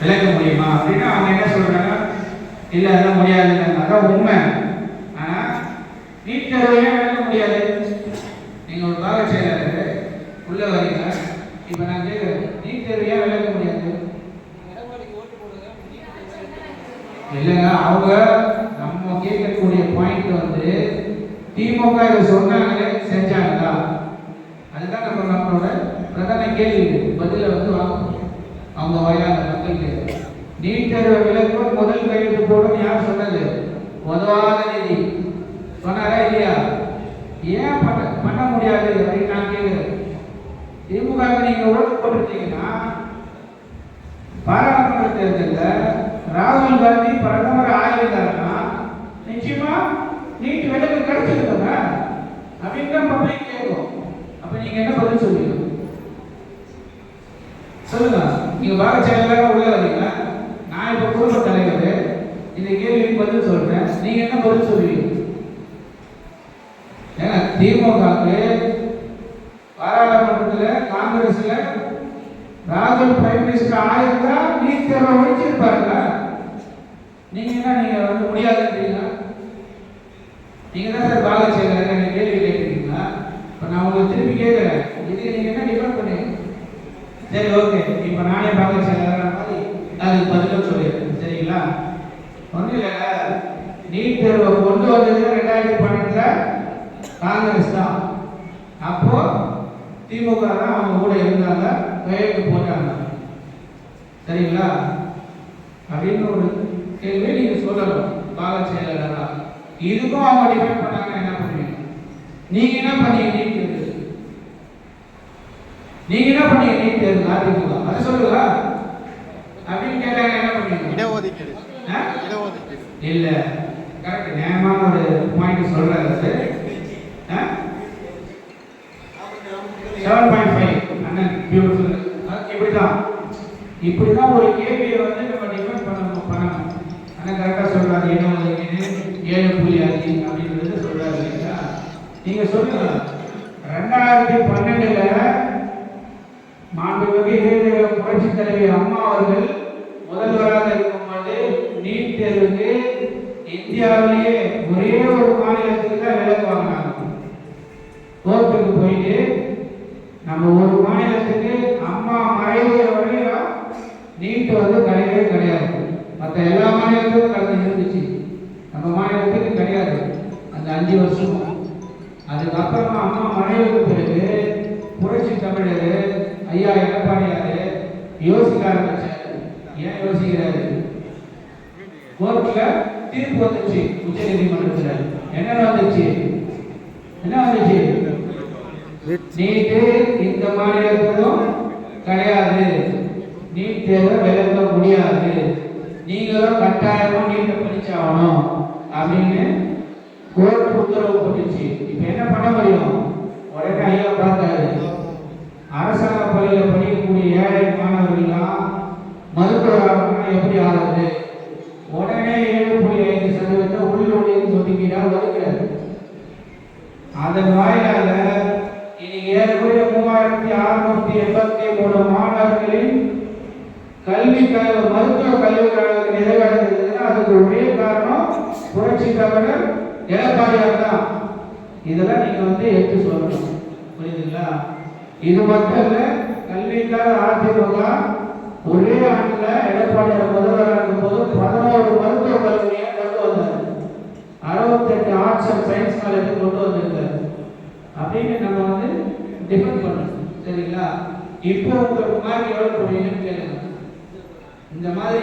விளக்க முடியுமா? அப்படின்னா அவங்க என்ன சொல்றாங்க இல்லை அதெல்லாம் முடியாது. அதான் உண்மை. ஆனா நீட் விளக்க முடியாது. நீங்கள் ஒரு பாக செயலாளர் உள்ள வரீங்க. இப்போ நான் கேட்கிறேன் நீட் விளக்க முடியாது. இல்லைங்க அவங்க நம்ம கேட்கக்கூடிய பாயிண்ட் வந்து திமுக இதை சொன்னாங்களே செஞ்சாங்களா? அதுதான் நம்ம நம்மளோட பிரதான கேள்வி பதில வந்து அவங்க வயலான மக்களுக்கு நீட் தேர்வை விலக்கு முதல் கையெழுத்து போடும் யார் சொன்னது? உதவாத நிதி. சொன்னாரா இல்லையா? ஏன் பண்ண பண்ண முடியாது அப்படின்னு நான் கேட்கிறேன். திமுக நீங்க ஓட்டு போட்டிருந்தீங்கன்னா பாராளுமன்ற தேர்தலில் ராகுல் காந்தி பிரதமர் ஆகியிருந்தாருன்னா நிச்சயமா நீட் விலக்கு கிடைச்சிருக்கோங்க. அப்படின்னு தான் பப்ளிக் கேட்கும். அப்ப நீங்க என்ன பதில் சொல்லுவீங்க நீங்கள் நீங்க பாக செயலாளராக உள்ள வரீங்களா நான் இப்ப குடும்ப தலைவர். இந்த கேள்விக்கு பதில் சொல்றேன். நீங்க என்ன பதில் சொல்லுவீங்க? ஏன்னா திமுகவுக்கு பாராளுமன்றத்தில் காங்கிரஸ்ல ராகுல் பிரைம் மினிஸ்டர் ஆயிருந்தா நீட் தேர்வை ஒழிச்சிருப்பாருங்க நீங்க என்ன நீங்க வந்து முடியாதுன்றீங்களா? நீங்க தான் சார் பாக செயலாளர் என்ன கேள்வி கேட்குறீங்களா இப்போ நான் உங்களுக்கு திருப்பி கேட்குறேன் இதுக்கு நீங்க என்ன டிஃபெண்ட் பண்ணீங்க சரி ஓகே இப்போ நானே பார்க்க செயலாளர் மாதிரி அதுக்கு பதிலும் சொல்லிடுறேன் சரிங்களா? ஒன்றும் இல்லை நீட் தேர்வை கொண்டு வந்தது ரெண்டாயிரத்தி பன்னெண்டுல காங்கிரஸ் தான். அப்போ திமுக தான் அவங்க கூட இருந்தாங்க. கையெழுத்து போட்டாங்க. சரிங்களா? அப்படின்னு ஒரு கேள்வி நீங்க சொல்லணும். பாக செயலாளராக இதுக்கும் அவங்க டிஃபெண்ட் பண்ணாங்க என்ன பண்ணுவீங்க நீங்க என்ன பண்ணீங்க? நீங்க என்ன பண்ணீங்க? நீட் தேர்வு அதிமுக அதை சொல்லுங்க அப்படின்னு கேட்டாங்க என்ன பண்ணுவீங்க இடஒதுக்கீடு? இடஒதுக்கீடு. இல்ல. கரெக்ட் நேரமான ஒரு பாயிண்ட் சொல்றாரு செவன் பாயிண்ட் ஃபைவ் அண்ணன் பியூட்டிஃபுல் இப்படிதான். இப்படிதான் ஒரு கேள்வியை வந்து நம்ம டிஃபெண்ட் பண்ணணும் பண்ணணும். அண்ணன் கரெக்டாக சொல்றாரு என்ன ஏழு புள்ளி அஞ்சு அப்படின்றது சொல்றாரு இல்லைங்களா? நீங்க சொல்லுங்க. ரெண்டாயிரத்தி பன்னெண்டுல மாண்புமிகு இளைஞர புரட்சி தலைவி அம்மா அவர்கள். முதல்வராக இருக்கும்போது நீட் தேர்வுக்கு இந்தியாவிலேயே ஒரே ஒரு மாநிலத்துக்கு தான் விலக்கு வாங்கினாங்க. கோர்ட்டுக்கு போயிட்டு நம்ம ஒரு மாநிலத்துக்கு அம்மா மறைவு வரையும் நீட் வந்து கிடையவே கிடையாது. மற்ற எல்லா மாநிலத்துக்கும் ஐயா எடப்பாடியாரு யோசிக்க ஆரம்பிச்சாரு. ஏன் யோசிக்கிறாரு? கோர்ட்ல தீர்ப்பு வந்துச்சு. உச்ச நீதிமன்றத்துல என்ன வந்துச்சு? என்ன வந்துச்சு? நீட்டு இந்த மாநிலத்திலும் கிடையாது. நீட் தேர்வை விளக்க முடியாது. நீங்களும் கட்டாயமா நீட்டை படிச்சாகணும் அப்படின்னு கோர்ட் உத்தரவு போட்டுச்சு. இப்ப என்ன பண்ண முடியும்? உடனே ஐயா பார்த்தாரு. அரசாங்க பள்ளியில் படிக்கக்கூடிய ஏழை மாணவர்கள்லாம் மருத்துவராகணும்னா எப்படி ஆகுது உடனே ஏழு புள்ளி ஐந்து சதவீதத்தை உள்ளொழியில் ஒதுக்கீடா ஒதுக்கிறாரு அதன் வாயிலாக இனி ஏறக்குறைய மூவாயிரத்தி அறுநூத்தி எண்பத்தி மூணு மாணவர்களின் கல்வி கல்வி மருத்துவ கல்வி கழகம் நிறைவடைந்ததுன்னா அதுக்கு ஒரே காரணம் புரட்சி தலைவர் எடப்பாடியார் தான். இதெல்லாம் நீங்க வந்து எடுத்து சொல்லணும். புரியுதுங்களா? இது மட்டும் இல்லை கல்விக்காக அதிமுக ஒரே ஆண்டுல எடப்பாடியார் முதல்வர் இருக்கும்போது பதினோரு மருத்துவ கல்லூரியை கொண்டு வந்தார். அறுபத்தெட்டு ஆர்ட்ஸ் அண்ட் சயின்ஸ் காலேஜ் கொண்டு வந்திருக்காரு. அப்படின்னு நம்ம வந்து டிஃபெண்ட் பண்ணணும் சரிங்களா? இப்போ உங்களுக்கு மார்க் எவ்வளோ போடுவீங்கன்னு கேளுங்க. இந்த மாதிரி